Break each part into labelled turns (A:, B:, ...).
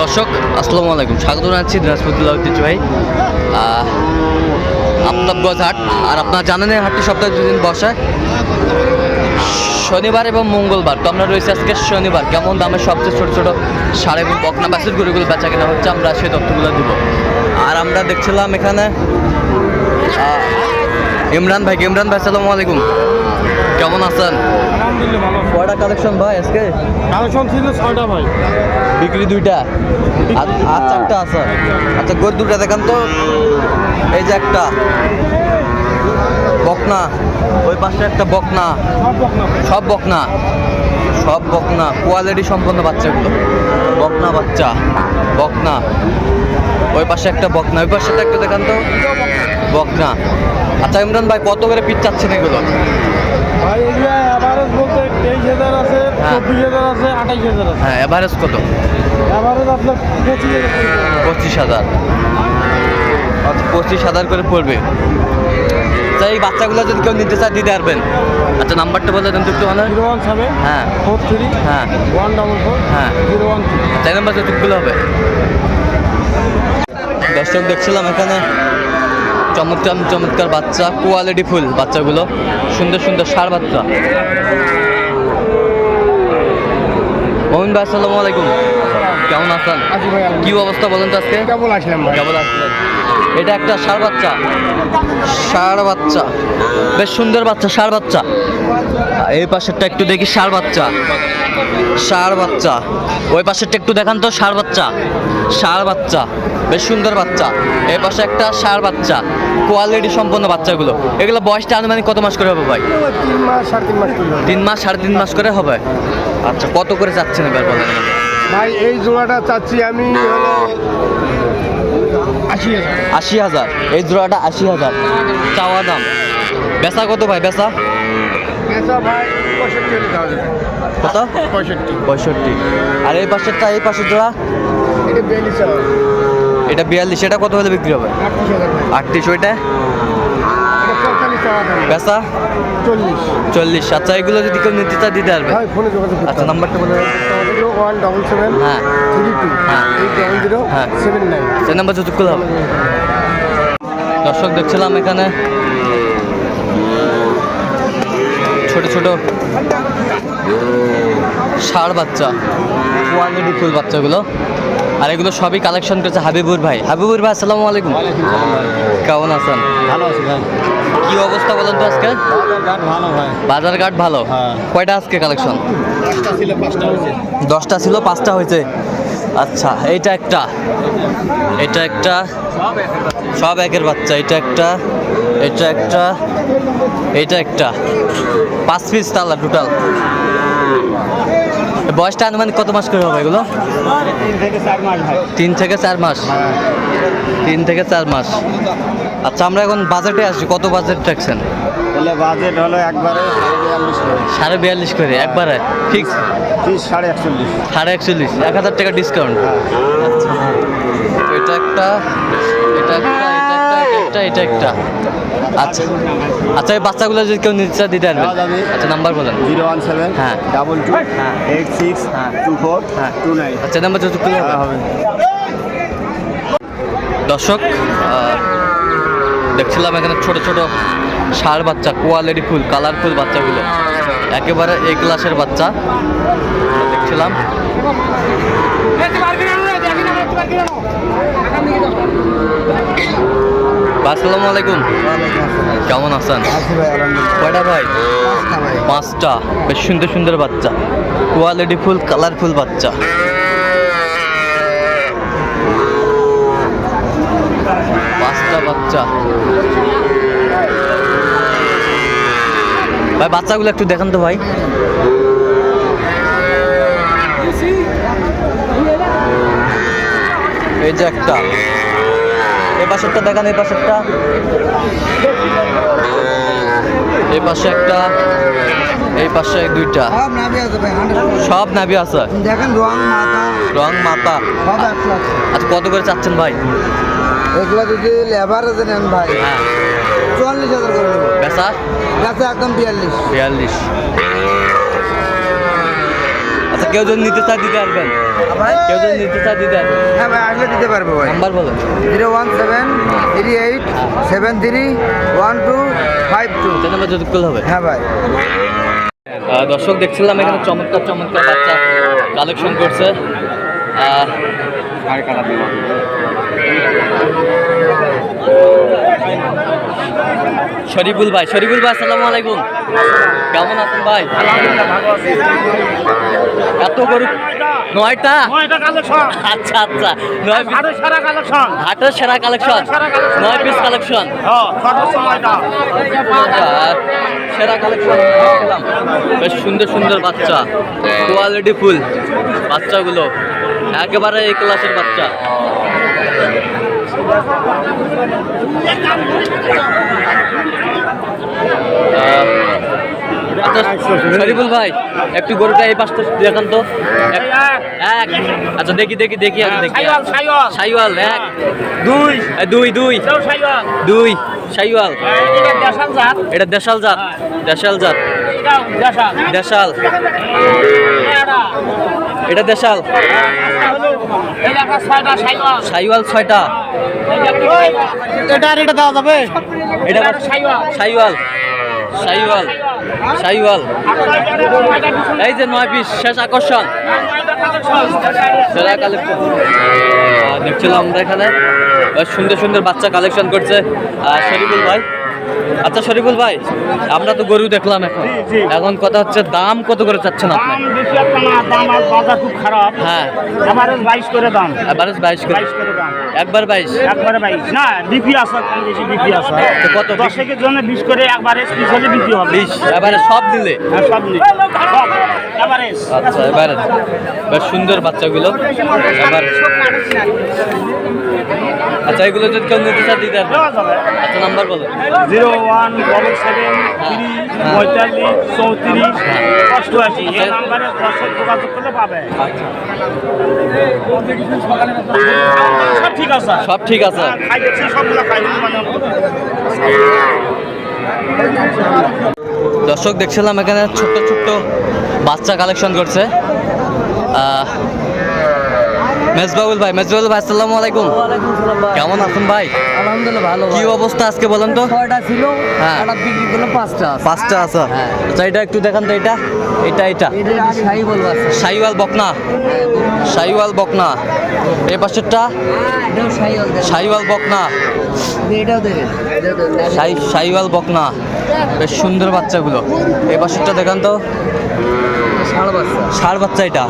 A: দর্শক আসসালামু আলাইকুম। স্বাগত জানাচ্ছি দিনাজপুর ঐতিহ্যবাহী আহ, আফতাবগঞ্জ হাট। আর আপনারা জানেন এই হাটটি সপ্তাহে দুদিন বসে। শনিবার এবং মঙ্গলবার। তো আমরা রয়েছে আজকে শনিবার। কেমন দামে সবচেয়ে ছোটো ছোটো সাড়ে এবং বকনা বাসের গরুগুলো বেচা কেনা হচ্ছে আমরা সেই তথ্যগুলো দিব। আর আমরা দেখছিলাম এখানে ইমরান ভাই ইমরান ভাই আসসালামু আলাইকুম। কেমন আছেন?
B: আলহামদুলিল্লাহ ভালো
A: কয়টা কালেকশন ভাই আজকে?
B: কালেকশন ছিল ছয়টা ভাই।
A: বিক্রি দুইটা? আর চারটা আছে। আচ্ছা গরু দুটা দেখান তো। এই যে একটা। বকনা। ওই পাশে একটা বকনা।
B: সব বকনা।
A: সব বকনা। সব বকনা। কোয়ালিটি সম্পন্ন বাচ্চাগুলো। বকনা বাচ্চা। বকনা। ওই পাশে একটা বকনা। ওই পাশে একটা দেখান তো। বকনা। আচ্ছা ইমরান ভাই কত করে পিচ চাচ্ছেন এগুলো?
B: ভাই এগুলো অ্যাভারেজ বলতে তেইশ হাজার আছে
A: হ্যাঁ।
B: চব্বিশ হাজার আছে আঠাইশ হাজার আছে।
A: হ্যাঁ এভারেজ কত?
B: আপনার পঁচিশ হাজার।
A: পঁচিশ হাজার। আচ্ছা পঁচিশ হাজার করে পড়বে। তা এই বাচ্চাগুলো যদি কেউ নিতে চায় দিতে পারবেন। আচ্ছা নাম্বারটা বলে দেন একটু
B: জিরো ওয়ান সেভেন
A: হ্যাঁ।
B: ফোর থ্রি
A: হ্যাঁ।
B: ওয়ান ডবল ফোর
A: হ্যাঁ।
B: Zero one three.
A: চার নাম্বার যতগুলো হবে। দর্শক দেখছিলাম এখানে চমৎকার চমৎকার বাচ্চা কোয়ালিটি ফুল বাচ্চাগুলো। সুন্দর সুন্দর সার বাচ্চা। মোমিন ভাই আসসালামু আলাইকুম। কেমন আছেন? কি অবস্থা বলেন তো আজকে?
B: কেবল আসলাম
A: আসলেন। এটা একটা সার বাচ্চা। ষাঁড় বাচ্চা। বেশ সুন্দর বাচ্চা সার বাচ্চা। এই পাশেরটা একটু দেখি সার বাচ্চা। ষাঁড় বাচ্চা। ওই পাশেরটা একটু দেখান তো ষাঁড় বাচ্চা। ষাঁড় বাচ্চা বেশ সুন্দর বাচ্চা। এই পাশে একটা ষাঁড় বাচ্চা কোয়ালিটি সম্পন্ন বাচ্চাগুলো। এগুলো বয়সটা আনুমানিক কত মাস করে হবে ভাই?
B: তিন মাস সাড়ে তিন মাস
A: তিন মাস সাড়ে তিন মাস করে হবে। আচ্ছা কত করে যাচ্ছেন এবার বলেন?
B: ভাই এই জোড়াটা চাচ্ছি আমি হলো আশি হাজার।
A: এই জোড়াটা আশি হাজার। চাওয়া দাম। বেচা কত ভাই বেচা?
B: পেঁচা ভাই পঁয়ষট্টি হলে
A: কত?
B: পঁয়ষট্টি।
A: পঁয়ষট্টি। আর এই পাশেরটা এই পাশের জোড়া?
B: এটা বিয়াল্লিশ
A: এটা বিয়াল্লিশ এটা কত হলে বিক্রি হবে?
B: আটত্রিশ
A: ওইটা? বেচা?
B: চল্লিশ।
A: চল্লিশ আচ্ছা এগুলো যদি কেউ নিতে চায় দিতে পারবে।
B: করতে
A: আচ্ছা নাম্বারটা বলে
B: ওয়ান ডবল সেভেন
A: হ্যাঁ।
B: Three two.
A: হ্যাঁ।
B: এইট ডবল জিরো
A: হ্যাঁ।
B: Seven nine.
A: সে নাম্বার যতটুকু হবে। দর্শক দেখছিলাম এখানে ছোট ছোট ষাঁড় বাচ্চা কোয়ালিটি ফুল বাচ্চাগুলো। আর এগুলো সবই কালেকশন করেছে হাবিবুর ভাই। হাবিবুর ভাই আসসালামু আলাইকুম। কেমন আছেন?
B: ভালো আছে ভাই।
A: কি অবস্থা বলেন তো আজকে? বাজার ঘাট ভালো?
B: হ্যাঁ।
A: কয়টা আজকে কালেকশন দশটা ছিল পাঁচটা হয়েছে। আচ্ছা এইটা একটা। এটা একটা। সব একের বাচ্চা এটা একটা এটা একটা এটা একটা। পাঁচ পিস তালা টোটাল বয়সটা আনুমানিক কত মাস করে হবে এগুলো?
B: তিন থেকে চার মাস।
A: তিন থেকে চার মাস। তিন থেকে চার মাস আচ্ছা আমরা এখন বাজেটে আসছি কত বাজেট রাখছেন?
B: তাহলে বাজেট হলো একবারে
A: সাড়ে বিয়াল্লিশ করে। একবারে? ফিক্স
B: সাড়ে একচল্লিশ।
A: সাড়ে একচল্লিশ এক হাজার টাকা ডিসকাউন্ট। আচ্ছা। এটা একটা এটা একটা এটা একটা। আচ্ছা আচ্ছা এই বাচ্চাগুলো যদি কেউ নিতে চায় দিতে পারবেন আচ্ছা নাম্বার বলেন।
B: জিরো ওয়ান সেভেন
A: হ্যাঁ।
B: ডাবল টু
A: হ্যাঁ।
B: এইট সিক্স
A: হ্যাঁ।
B: টু ফোর
A: হ্যাঁ।
B: Two nine.
A: আচ্ছা নাম্বার যত হবে
B: হবে।
A: দর্শক দেখছিলাম এখানে ছোট ছোট সার বাচ্চা কোয়ালিটি ফুল কালারফুল বাচ্চাগুলো। একেবারে এ ক্লাসের বাচ্চা। দেখছিলাম। আসসালামু আলাইকুম। কেমন আছেন? কয়টা ভাই?
B: পাঁচটা।
A: বেশ সুন্দর সুন্দর বাচ্চা। কোয়ালিটি ফুল কালারফুল বাচ্চা। পাঁচটা বাচ্চা। ভাই, বাচ্চাগুলো একটু দেখান তো ভাই। এই যে একটা। এই পাশেরটা দেখান এই পাশেরটা। এই পাশে একটা এই পাশে দুইটা।
B: সব নাবি আছে দেখেন রং মাথা।
A: রং মাথা।
B: আছে
A: আচ্ছা কত করে চাচ্ছেন ভাই?
B: এগুলো যদি লেবারেজে নেন ভাই
A: হ্যাঁ।
B: চুয়াল্লিশ হাজার করে নেব।
A: বেচা
B: গাছে একদম বিয়াল্লিশ।
A: বিয়াল্লিশ। আচ্ছা কেউ যদি নিতে চায় দিতে পারবেন
C: ভাই?
A: কেউ যদি নিতে চায় দিতে পারবেন
C: হ্যাঁ ভাই আসলে দিতে পারব ভাই।
A: নাম্বার বলেন
C: zero one seven three eight seven three one two five two.
A: যে নাম্বার যদি কল হবে।
C: হ্যাঁ ভাই।
A: দর্শক দেখছিলাম এখানে চমৎকার চমৎকার বাচ্চা কালেকশন করছে। আহ, শরীফুল ভাই শরীফুল ভাই আসসালামু আলাইকুম। কেমন আছেন ভাই? এত গরু নয়টা? আচ্ছা আচ্ছা। নয় piece-
B: কালেকশন।
A: হাটের সেরা কালেকশন। নয় পিস কালেকশন। সেরা কালেকশন বেশ সুন্দর সুন্দর বাচ্চা। কোয়ালিটি ফুল বাচ্চাগুলো। একেবারে এই ক্লাসের বাচ্চা। আচ্ছা শরীফুল ভাই একটু গরুটা এই পাশটা দেখান তো। এক- এক। আচ্ছা দেখি দেখি দেখি দেখি।
B: সাইওয়াল
A: এক।
B: দুই।
A: দুই দুই। দুই। সাইওয়াল।
B: এটা দেশাল জাত।
A: এটা দেশাল জাত। দেশাল জাত।
B: এটাও দেশাল।
A: দেশাল।
B: এটা
A: দেশাল।
B: সাইওয়াল।
A: ছয়টা।
B: এটা আর এটা দেওয়া যাবে?
A: এটা
B: এটা সাইওয়াল।
A: সাইওয়াল। সাইওয়াল। সাইওয়াল। এই যে নয় পিস, শেষ আকর্ষণ। দেখছিলাম আমরা এখানে। সুন্দর সুন্দর বাচ্চা কালেকশন করছে শরীফুল ভাই। আচ্ছা শরীফুল ভাই আমরা তো গরু দেখলাম এখন। এখন কথা হচ্ছে দাম কত করে চাচ্ছেন আপনি?
B: দাম বেশি একটা না দাম আর বাজার খুব খারাপ।
A: হ্যাঁ।
B: এভারেজ বাইশ করে দাম।
A: এভারেজ বাইশ করে।
B: করে দাম।
A: একবার বাইশ?
B: একবারে বাইশ। না বিক্রি আছে কম বেশি বিক্রি আছে।
A: তো কত?
B: দশেকের জন্য বিশ করে একবারে হলে বিক্রি হবে।
A: বিশ এবারে সব দিলে?
B: হ্যাঁ, সব এভারেজ।
A: আচ্ছা এবারে বেশ সুন্দর বাচ্চাগুলো। এবার আচ্ছা এগুলো যদি কেউ নিতে চায় দিতে আচ্ছা নাম্বার বলো।
B: Zero one double seven three পঁয়তাল্লিশ চৌত্রিশ অষ্টআশি। এই নাম্বারে দর্শক যোগাযোগ করলে পাবে। সব ঠিক আছে?
A: সব ঠিক আছে।
B: হ্যাঁ, খাই দেখছি সবগুলো খাই মানে
A: দর্শক দেখছিলাম এখানে ছোট্ট ছোট্ট বাচ্চা কালেকশন করছে। মেজবাউল ভাই মেজবাউল ভাই আসসালামু আলাইকুম। কেমন আছেন ভাই?
C: আলহামদুলিল্লাহ ভালো
A: কি অবস্থা আজকে বলেন তো?
C: ছয়টা ছিল
A: হ্যাঁ।
C: বিক্রি করল পাঁচটা
A: পাঁচটা আছে?
C: হ্যাঁ।
A: আচ্ছা এটা একটু দেখান তো এটা? এটা এটা? সাইওয়াল বকনা। সাইওয়াল বকনা। এই পাশেরটা? সাইওয়াল বকনা। সাইওয়াল বকনা। বেশ সুন্দর বাচ্চাগুলো। এই পাশেরটা দেখান তো।
C: ষাড় বাচ্চা।
A: ষাড় বাচ্চা এটা।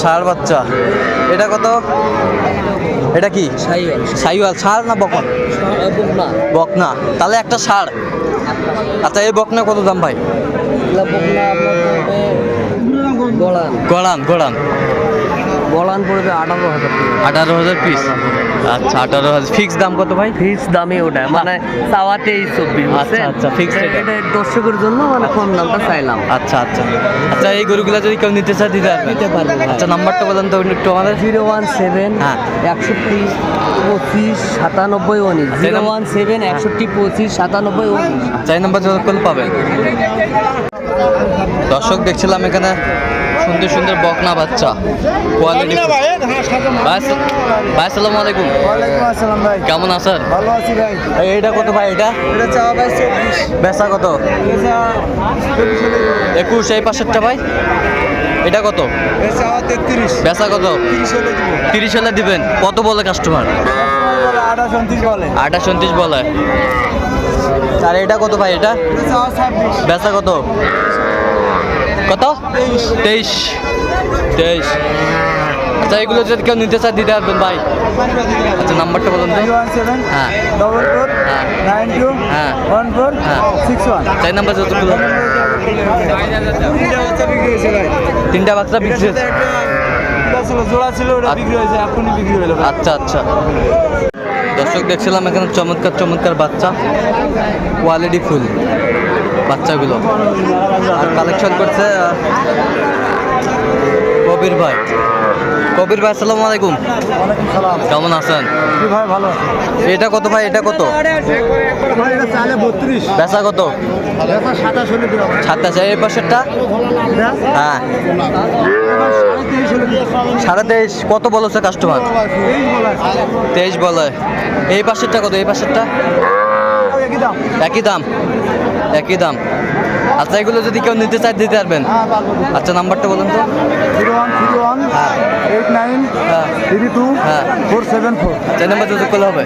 A: ষাড় বাচ্চা। এটা কত? এটা কি? সাইওয়াল। ষাঁড় না বকন?
C: বকনা।
A: তাহলে একটা ষাড়। আচ্ছা এই বকনা কত দাম ভাই?
C: গলান।
A: গড়ান গড়ান
C: গলান পড়বে আঠারো হাজার
A: আঠারো হাজার পিস আচ্ছা আঠারো হাজার ফিক্স দাম কত ভাই?
C: ফিক্স দামে ওটা মানে চাওয়া তেইশ চব্বিশ
A: আচ্ছা, আচ্ছা, fixed এটা।
C: দর্শকের জন্য মানে কম দামটা চাইলাম।
A: আচ্ছা আচ্ছা। আচ্ছা এই গরুগুলো যদি কেউ নিতে চায় দিতে
C: দিতে পারব,
A: আচ্ছা নাম্বারটা বলেন তো একটু আমাদের।
C: জিরো ওয়ান সেভেন
A: হ্যাঁ।
C: একষট্টি পঁচিশ সাতানব্বই উনিশ। জিরো
A: নাম-
C: ওয়ান সেভেন একষট্টি পঁচিশ সাতানব্বই উনিশ।
A: চাই নাম্বার যতক্ষণ পাবেন। দর্শক দেখছিলাম এখানে সুন্দর সুন্দর বকনা বাচ্চা। কোয়ালিটি ভাই ভাই আসসালামু আলাইকুম।
C: ওয়ালাইকুম আসসালাম ভাই।
A: কেমন আছেন?
C: ভালো আছি ভাই।
A: এই এটা কত ভাই এটা?
C: এটা চাওয়া ভাই
A: বেচা কত? একুশ এই পাশেরটা ভাই? এটা কত? বেচা কত?
C: তিরিশ হলে
A: দিবেন। কত বলে কাস্টমার
C: আঠাশ উনত্রিশ বলে।
A: আঠাশ উনত্রিশ বলে। আর এটা কত ভাই এটা?
C: এটা
A: বেচা কত? কত? তেইশ। তেইশ। আচ্ছা এগুলো যদি কেউ নিতে চায়, দিতে পারবেন, ভাই। আচ্ছা নাম্বারটা বলুন হ্যাঁ
C: ডবল ফোর
A: হ্যাঁ।
C: ওয়ান ফোর
A: হ্যাঁ।
C: সিক্স ওয়ান
A: চাই নাম্বার যতগুলো
C: তিনটা বাচ্চা বিক্রি হয়েছে। ছিল। বিক্রি হয়েছে বিক্রি
A: আচ্ছা আচ্ছা। দর্শক, দেখছিলাম এখানে চমৎকার চমৎকার বাচ্চা। কোয়ালিটি ফুল। বাচ্চাগুলো। আর কালেকশন করছে কবির ভাই। কবির ভাই আসসালামু আলাইকুম। কেমন আছেন?
C: ভাই ভালো
A: এটা কত ভাই? এটা কত? বেচা কত? সাতাশ এই পাশেরটা? হ্যাঁ। সাড়ে তেইশ কত বলেছে কাস্টমার তেইশ বলে। এই পাশেরটা কত? এই পাশেরটা? একই দাম? একই দাম। আচ্ছা এগুলো যদি কেউ নিতে চায় দিতে পারবেন। আচ্ছা নাম্বারটা বলুন তো।
C: Zero one three one eight nine
A: হ্যাঁ।
C: থ্রি টু
A: হ্যাঁ।
C: Four seven four.
A: যে নাম্বার যোগাযোগ করলে হবে।